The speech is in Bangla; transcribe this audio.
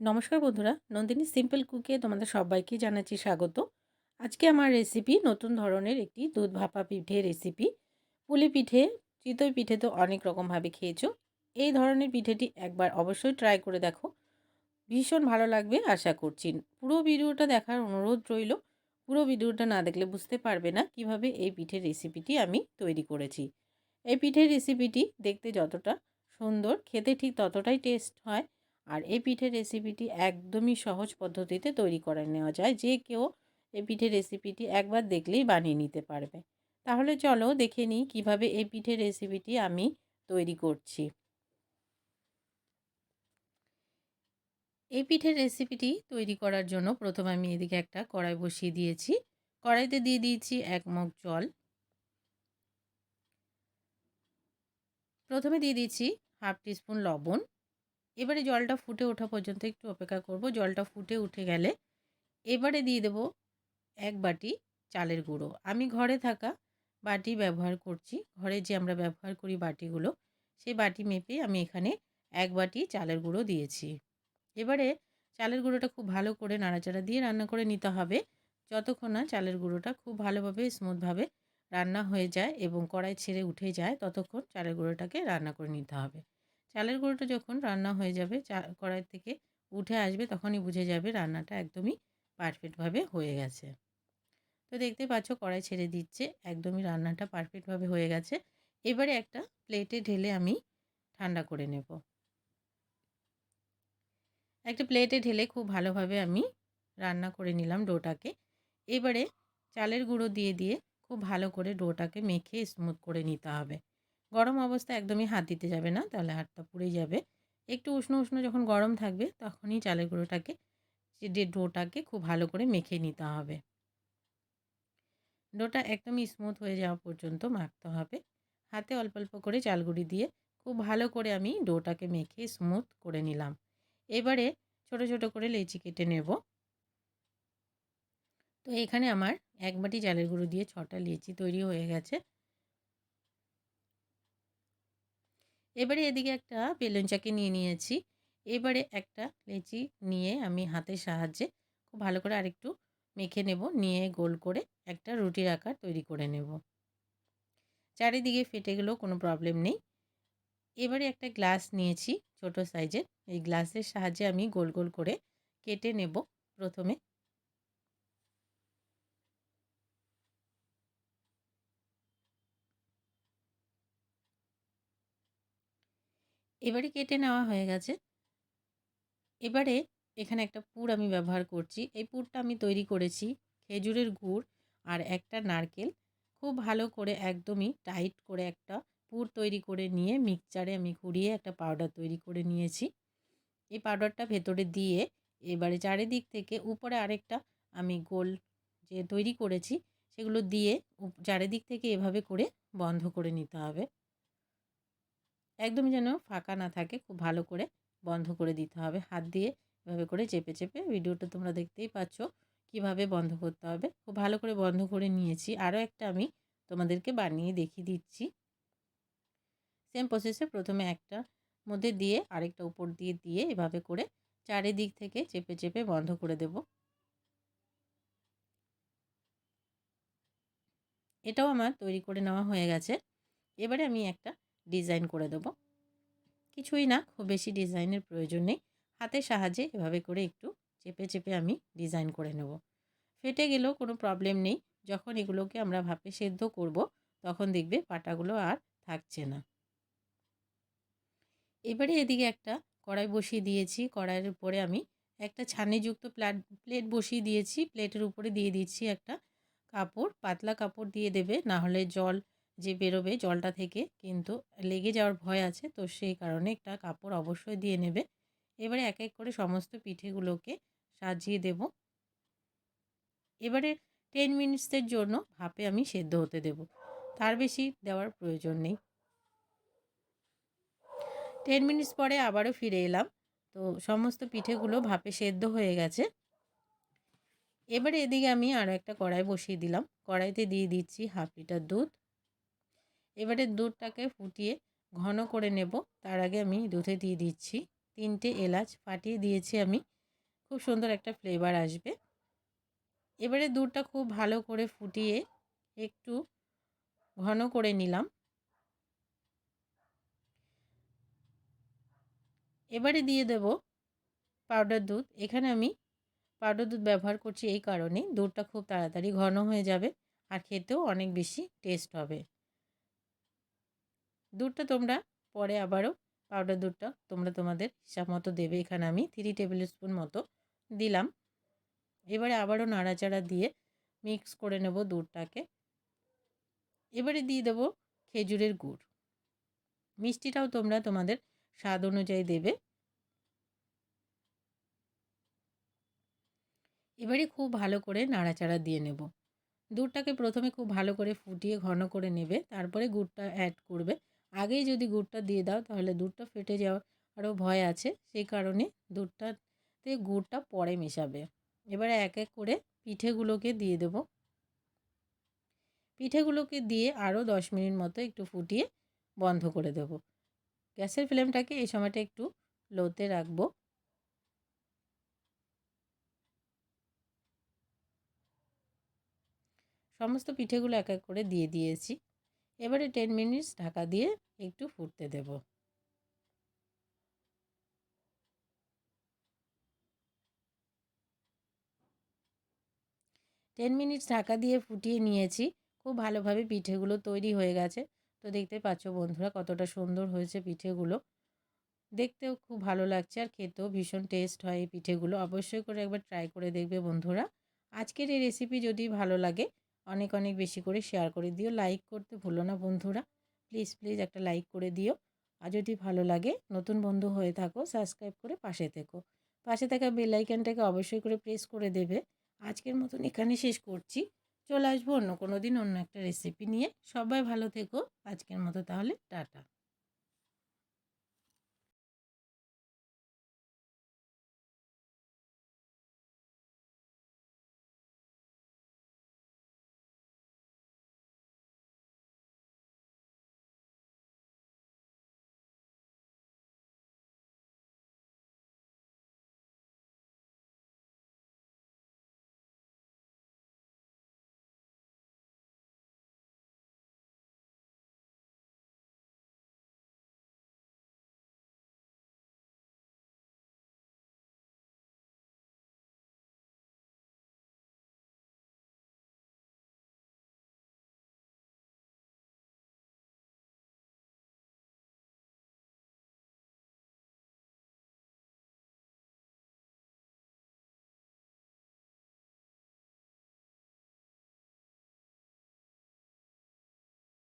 নমস্কার বন্ধুরা, নন্দিনী সিম্পল কুকে তোমাদের সবাইকে জানাচ্ছি স্বাগত। আজকে আমার রেসিপি নতুন ধরনের একটি দুধ ভাপা পিঠে রেসিপি পুলি পিঠে, চিতই পিঠে তো অনেক রকমভাবে খেয়েছো। এই ধরনের পিঠেটি একবার অবশ্যই ট্রাই করে দেখো। ভীষণ ভালো লাগবে আশা করছি। পুরো ভিডিওটা দেখার অনুরোধ রইল। পুরো ভিডিওটা না দেখলে বুঝতে পারবে না কীভাবে এই পিঠের রেসিপিটি আমি তৈরি করেছি। এই পিঠের রেসিপিটি দেখতে যতটা সুন্দর, খেতে ঠিক ততটাই টেস্ট হয়। আর এই পিঠের রেসিপিটি একদমই সহজ পদ্ধতিতে তৈরি করে নেওয়া যায়। যে কেউ এই পিঠের রেসিপিটি একবার দেখলেই বানিয়ে নিতে পারবে। তাহলে চলো দেখে নিই কীভাবে এই পিঠের রেসিপিটি আমি তৈরি করছি। এই পিঠের রেসিপিটি তৈরি করার জন্য প্রথমে আমি এদিকে একটা কড়াই বসিয়ে দিয়েছি। কড়াইতে দিয়ে দিয়েছি এক মগ জল। প্রথমে দিয়ে দিচ্ছি হাফ টিস্পুন লবণ। এবারে জলটা ফুটে ওঠা পর্যন্ত একটু অপেক্ষা করব। জলটা ফুটে উঠে গেলে এবারে দিয়ে দেব এক বাটি চালের গুঁড়ো। আমি ঘরে থাকা বাটি ব্যবহার করছি। ঘরে যে আমরা ব্যবহার করি বাটিগুলো, সেই বাটি মেপে আমি এখানে এক বাটি চালের গুঁড়ো দিয়েছি। এবারে চালের গুঁড়োটা খুব ভালো করে নাড়াচাড়া দিয়ে রান্না করে নিতে হবে। যতক্ষণ না চালের গুঁড়োটা খুব ভালোভাবে স্মুথভাবে রান্না হয়ে যায় এবং কড়াই ছেড়ে উঠে যায়, ততক্ষণ চালের গুঁড়োটাকে রান্না করে নিতে হবে। চালের গুঁড়োটা যখন রান্না হয়ে যাবে, চা, কড়াই থেকে উঠে আসবে, তখনই বুঝে যাবে রান্নাটা একদমই পারফেক্টভাবে হয়ে গেছে। তো দেখতে পাচ্ছ কড়াই ছেড়ে দিচ্ছে, একদমই রান্নাটা পারফেক্টভাবে হয়ে গেছে। এবারে একটা প্লেটে ঢেলে আমি ঠান্ডা করে নেব। একটা প্লেটে ঢেলে খুব ভালোভাবে আমি রান্না করে নিলাম ডোটাকে। এবারে চালের গুঁড়ো দিয়ে দিয়ে খুব ভালো করে ডোটাকে মেখে স্মুথ করে নিতে হবে। গরম অবস্থায় একদমই হাত দিতে যাবে না, তাহলে হাতটা পুড়ে যাবে। একটু উষ্ণ উষ্ণ যখন গরম থাকবে, তখনই চালের গুঁড়োটাকে, যে ডোটাকে খুব ভালো করে মেখে নিতে হবে। ডোটা একদমই স্মুথ হয়ে যাওয়া পর্যন্ত মাখতে হবে। হাতে অল্প অল্প করে চালগুড়ি দিয়ে খুব ভালো করে আমি ডোটাকে মেখে স্মুথ করে নিলাম। এবারে ছোট ছোট করে লেচি কেটে নেব। তো এখানে আমার এক বাটি চালের গুঁড়ো দিয়ে ছটা লেচি তৈরি হয়ে গেছে। এবারে এদিকে একটা বেলুন চাকি নিয়ে নিয়েছি। এবারে একটা লেচি নিয়ে আমি হাতের সাহায্যে খুব ভালো করে আরেকটু মেখে নেব, নিয়ে গোল করে একটা রুটির আকার তৈরি করে নেব। চারিদিকে ফেটে গেলেও কোনো প্রবলেম নেই। এবারে একটা গ্লাস নিয়েছি ছোট সাইজের। এই গ্লাসের সাহায্যে আমি গোল গোল করে কেটে নেব প্রথমে। এবারে কেটে নেওয়া হয়ে গেছে। এবারে এখানে একটা পুর আমি ব্যবহার করছি। এই পুরটা আমি তৈরি করেছি খেজুরের গুড় আর একটা নারকেল। খুব ভালো করে একদমই টাইট করে একটা পুর তৈরি করে নিয়ে মিক্সচারে আমি ঘুরিয়ে একটা পাউডার তৈরি করে নিয়েছি। এই পাউডারটা ভেতরে দিয়ে এবারে চারিদিক থেকে উপরে আরেকটা আমি গোল যে তৈরি করেছি সেগুলো দিয়ে চারিদিক থেকে এভাবে করে বন্ধ করে নিতে হবে। একদমই যেন ফাঁকা না থাকে, খুব ভালো করে বন্ধ করে দিতে হবে হাত দিয়ে। এভাবে করে চেপে চেপে ভিডিওটা তোমরা দেখতেই পাচ্ছ কীভাবে বন্ধ করতে হবে। খুব ভালো করে বন্ধ করে নিয়েছি। আরও একটা আমি তোমাদেরকে বানিয়ে দেখিয়ে দিচ্ছি। সেম প্রসেসে প্রথমে একটা মধ্যে দিয়ে আরেকটা উপর দিয়ে দিয়ে এভাবে করে চারিদিক থেকে চেপে চেপে বন্ধ করে দেব। এটাও আমার তৈরি করে নেওয়া হয়ে গেছে। এবারে আমি একটা ডিজাইন করে দেবো। কিছুই না, খুব বেশি ডিজাইনের প্রয়োজন নেই। হাতের সাহায্যে এভাবে করে একটু চেপে চেপে আমি ডিজাইন করে নেব। ফেটে গেলেও কোনো প্রবলেম নেই। যখন এগুলোকে আমরা ভাপে সেদ্ধ করব, তখন দেখবে পাটাগুলো আর থাকছে না। এবারে এদিকে একটা কড়াই বসিয়ে দিয়েছি। কড়াইয়ের উপরে আমি একটা ছানিযুক্ত প্লাট, প্লেট বসিয়ে দিয়েছি। প্লেটের উপরে দিয়ে দিচ্ছি একটা কাপড়। পাতলা কাপড় দিয়ে দেবে না হলে জল যে বেরোবে জলটা থেকে কিন্তু লেগে যাওয়ার ভয় আছে। তো সেই কারণে একটা কাপড় অবশ্যই দিয়ে নেবে। এবারে এক এক করে সমস্ত পিঠেগুলোকে সাজিয়ে দেব। এবারে টেন মিনিটসের জন্য ভাপে আমি সেদ্ধ হতে দেব। তার বেশি দেওয়ার প্রয়োজন নেই। টেন মিনিটস পরে আবারও ফিরে এলাম। তো সমস্ত পিঠেগুলো ভাপে সেদ্ধ হয়ে গেছে। এবারে এদিকে আমি আরও একটা কড়াই বসিয়ে দিলাম। কড়াইতে দিয়ে দিচ্ছি হাফ লিটার দুধ। এবারে দুধটাকে ফুটিয়ে ঘন করে নেব। তার আগে আমি দুধে দিয়ে দিচ্ছি তিনটে এলাচ। ফাটিয়ে দিয়েছি আমি। খুব সুন্দর একটা ফ্লেভার আসবে। এবারে দুধটা খুব ভালো করে ফুটিয়ে একটু ঘন করে নিলাম। এবারে দিয়ে দেব পাউডার দুধ। এখানে আমি পাউডার দুধ ব্যবহার করছি এই কারণে দুধটা খুব তাড়াতাড়ি ঘন হয়ে যাবে আর খেতেও অনেক বেশি টেস্ট হবে। দুধটা তোমরা পরে আবারও পাউডার দুধটা তোমরা তোমাদের হিসাব মতো দেবে। এখানে আমি থ্রি টেবিল স্পুন মতো দিলাম। এবারে আবারও নাড়াচাড়া দিয়ে মিক্স করে নেব দুধটাকে। এবারে দিয়ে দেবো খেজুরের গুড়। মিষ্টিটাও তোমরা তোমাদের স্বাদ অনুযায়ী দেবে। এবারে খুব ভালো করে নাড়াচাড়া দিয়ে নেব। দুধটাকে প্রথমে খুব ভালো করে ফুটিয়ে ঘন করে নেবে, তারপরে গুড়টা অ্যাড করবে। আগেই যদি গুড়টা দিয়ে দাও, তাহলে দুধটা ফেটে যাওয়ার আরও ভয় আছে। সেই কারণে দুধটাতে গুড়টা পরে মেশাবে। এবারে এক এক করে পিঠেগুলোকে দিয়ে দেব। পিঠেগুলোকে দিয়ে আরও দশ মিনিট মতো একটু ফুটিয়ে বন্ধ করে দেব। গ্যাসের ফ্লেমটাকে এই সময়টা একটু লোতে রাখব। সমস্ত পিঠেগুলো এক এক করে দিয়ে দিয়েছি। এবারে টেন মিনিটস ঢাকা দিয়ে একটু ফুটতে দেব। টেন মিনিটস ঢাকা দিয়ে ফুটিয়ে নিয়েছি। খুব ভালোভাবে পিঠেগুলো তৈরি হয়ে গেছে। তো দেখতে পাচ্ছ বন্ধুরা কতটা সুন্দর হয়েছে পিঠেগুলো। দেখতেও খুব ভালো লাগছে আর খেতেও ভীষণ টেস্ট হয় এই পিঠেগুলো। অবশ্যই করে একবার ট্রাই করে দেখবে বন্ধুরা। আজকের এই রেসিপি যদি ভালো লাগে অনেক অনেক বেশি করে শেয়ার করে দিও। লাইক করতে ভুলো না বন্ধুরা। প্লিজ প্লিজ একটা লাইক করে দিও। আর যদি ভালো লাগে, নতুন বন্ধু হয়ে থাকো সাবস্ক্রাইব করে পাশে থেকো। পাশে থাকা বেলাইকানটাকে অবশ্যই করে প্রেস করে দেবে। আজকের মতন এখানে শেষ করছি। চলে আসব অন্য কোনো দিন অন্য একটা রেসিপি নিয়ে। সবাই ভালো থেকো। আজকের মতো তাহলে, টাটা।